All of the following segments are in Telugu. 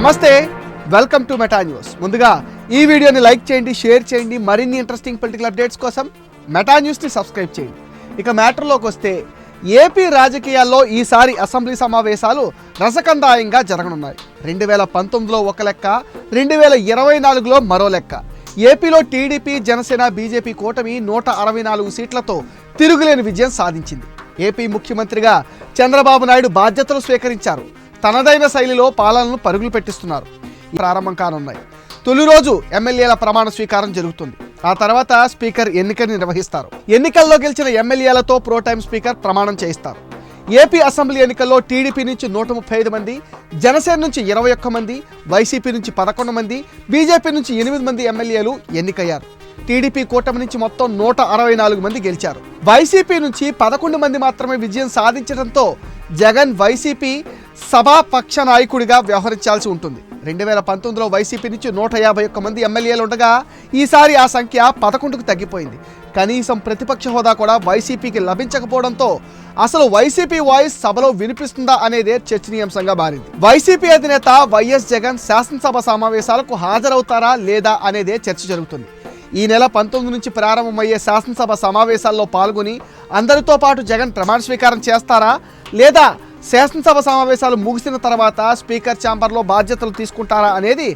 నమస్తే వెల్కమ్ టు మెటా న్యూస్ ముందుగా ఈ వీడియోని లైక్ చేయండి షేర్ చేయండి మరిన్ని ఇంట్రెస్టింగ్ పొలిటికల్ అప్డేట్స్ కోసం మెటా న్యూస్ని సబ్స్క్రైబ్ చేయండి. ఇక మ్యాటర్లోకి వస్తే ఏపీ రాజకీయాల్లో ఈసారి అసెంబ్లీ సమావేశాలు రసకందాయంగా జరగనున్నాయి. రెండు వేల పంతొమ్మిదిలో ఒక లెక్క రెండు వేల ఇరవై నాలుగులో మరో లెక్క. ఏపీలో టీడీపీ జనసేన బీజేపీ కూటమి నూట అరవై నాలుగు సీట్లతో తిరుగులేని విజయం సాధించింది. ఏపీ ముఖ్యమంత్రిగా చంద్రబాబు నాయుడు బాధ్యతలు స్వీకరించారు. తనదైన శైలిలో పాలనను పరుగులు పెట్టిస్తున్నారు. ప్రారంభం కానున్నాయి. తొలి రోజు ఎమ్మెల్యేల ప్రమాణ స్వీకారం జరుగుతుంది. ఆ తర్వాత స్పీకర్ ఎన్నికని నిర్వహిస్తారు. ఎన్నికల్లో గెలిచిన ఎమ్మెల్యేలతో ప్రోటైమ్ స్పీకర్ ప్రమాణం చేయిస్తారు. ఏపీ అసెంబ్లీ ఎన్నికల్లో టీడీపీ నుంచి నూట ముప్పై ఐదు మంది జనసేన నుంచి ఇరవై ఒక్క మంది వైసీపీ నుంచి పదకొండు మంది బీజేపీ నుంచి ఎనిమిది మంది ఎమ్మెల్యేలు ఎన్నికయ్యారు. టీడీపీ కూటమి నుంచి మొత్తం నూట అరవై నాలుగు మంది గెలిచారు. వైసీపీ నుంచి పదకొండు మంది మాత్రమే విజయం సాధించడంతో జగన్ వైసీపీ సభాపక్ష నాయకుడిగా వ్యవహరించాల్సి ఉంటుంది. రెండు వేల పంతొమ్మిదిలో వైసీపీ నుంచి నూట యాభై ఒక్క మంది ఎమ్మెల్యేలు ఉండగా ఈసారి ఆ సంఖ్య పదకొండుకు తగ్గిపోయింది. కనీసం ప్రతిపక్ష హోదా కూడా వైసీపీకి లభించకపోవడంతో అసలు వైసీపీ వాయిస్ సభలో వినిపిస్తుందా అనేదే చర్చనీయాంశంగా మారింది. వైసీపీ అధినేత వైఎస్ జగన్ శాసనసభ సమావేశాలకు హాజరవుతారా లేదా అనేదే చర్చ జరుగుతుంది. ఈ నెల పంతొమ్మిది నుంచి ప్రారంభమయ్యే శాసనసభ సమావేశాల్లో పాల్గొని అందరితో పాటు జగన్ ప్రమాణ స్వీకారం చేస్తారా లేదా శాసనసభ సమావేశాలు ముగిసిన తర్వాత స్పీకర్ ఛాంబర్లో బాధ్యతలు తీసుకుంటారా అనేది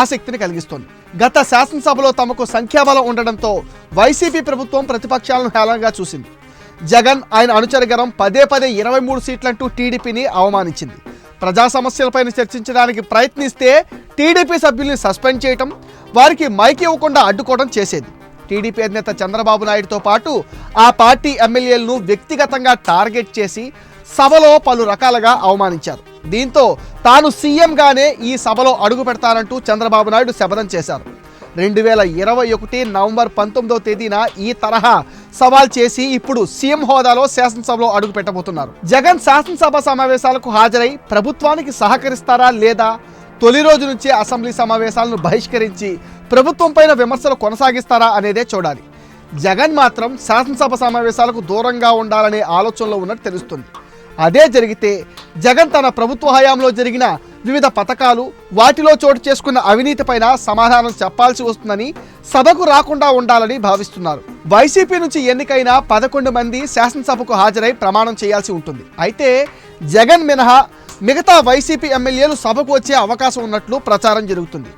ఆసక్తిని కలిగిస్తోంది. గత శాసనసభలో తమకు సంఖ్యాబలం ఉండడంతో వైసీపీ ప్రభుత్వం ప్రతిపక్షాలను హేళనగా చూసింది. జగన్ ఆయన అనుచరగరం పదే పదే ఇరవై మూడు సీట్లంటూ టీడీపీని అవమానించింది. ప్రజా సమస్యలపైన చర్చించడానికి ప్రయత్నిస్తే టీడీపీ సభ్యుల్ని సస్పెండ్ చేయటం వారికి మైక్ ఇవ్వకుండా అడ్డుకోవడం చేసేది. టీడీపీ అధినేత చంద్రబాబు నాయుడుతో పాటు ఆ పార్టీ ఎమ్మెల్యేలను వ్యక్తిగతంగా టార్గెట్ చేసి సభలో పలు రకాలుగా అవమానించారు. దీంతో తాను సీఎంగానే ఈ సభలో అడుగు పెడతానంటూ చంద్రబాబు నాయుడు శపథం చేశారు. రెండు వేల ఇరవై ఒకటి నవంబర్ పంతొమ్మిదవ తేదీన ఈ తరహా సవాల్ చేసి ఇప్పుడు సీఎం హోదాలో శాసనసభలో అడుగు పెట్టబోతున్నారు. జగన్ శాసనసభ సమావేశాలకు హాజరై ప్రభుత్వానికి సహకరిస్తారా లేదా? తొలి రోజు నుంచే అసెంబ్లీ సమావేశాలను బహిష్కరించి ప్రభుత్వంపైన విమర్శలు కొనసాగిస్తారా అనేదే చూడాలి. జగన్ మాత్రం శాసనసభ సమావేశాలకు దూరంగా ఉండాలనే ఆలోచనలో ఉన్నట్టు తెలుస్తుంది. అదే జరిగితే జగన్ తన ప్రభుత్వ హయాంలో జరిగిన వివిధ పథకాలు వాటిలో చోటు చేసుకున్న అవినీతిపైన సమాధానం చెప్పాల్సి వస్తుందని సభకు రాకుండా ఉండాలని భావిస్తున్నారు. వైసీపీ నుంచి ఎన్నికైన పదకొండు మంది శాసనసభకు హాజరై ప్రమాణం చేయాల్సి ఉంటుంది. అయితే జగన్ మినహా మిగతా వైసీపీ ఎమ్మెల్యేలు సభకు వచ్చే అవకాశం ఉన్నట్లు ప్రచారం జరుగుతుంది.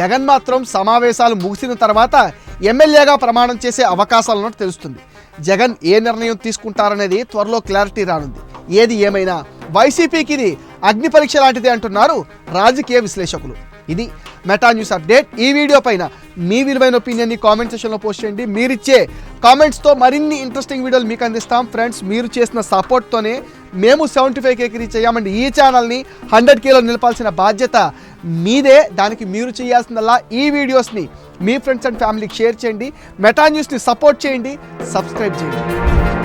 జగన్ మాత్రం సమావేశాలు ముగిసిన తర్వాత ఎమ్మెల్యేగా ప్రమాణం చేసే అవకాశాలున్నట్టు తెలుస్తుంది. జగన్ ఏ నిర్ణయం తీసుకుంటారనేది త్వరలో క్లారిటీ రానుంది. ఏది ఏమైనా వైసీపీకి ఇది అగ్ని పరీక్ష లాంటిది అంటున్నారు రాజకీయ విశ్లేషకులు. ఇది మెటా న్యూస్ అప్డేట్. ఈ వీడియో పైన మీ విలువైన ఒపీనియన్ని కామెంట్ సెషన్లో పోస్ట్ చేయండి. మీరిచ్చే కామెంట్స్తో మరిన్ని ఇంట్రెస్టింగ్ వీడియోలు మీకు అందిస్తాం. ఫ్రెండ్స్ మీరు చేసిన సపోర్ట్తోనే మేము సెవెంటీ ఫైవ్ కేకి రీచ్ అయ్యామండి. ఈ ఛానల్ని హండ్రెడ్ కేలో నిలపాల్సిన బాధ్యత మీదే. దానికి మీరు చేయాల్సిందల్లా ఈ వీడియోస్ని మీ ఫ్రెండ్స్ అండ్ ఫ్యామిలీకి షేర్ చేయండి. మెటా న్యూస్ని సపోర్ట్ చేయండి. సబ్స్క్రైబ్ చేయండి.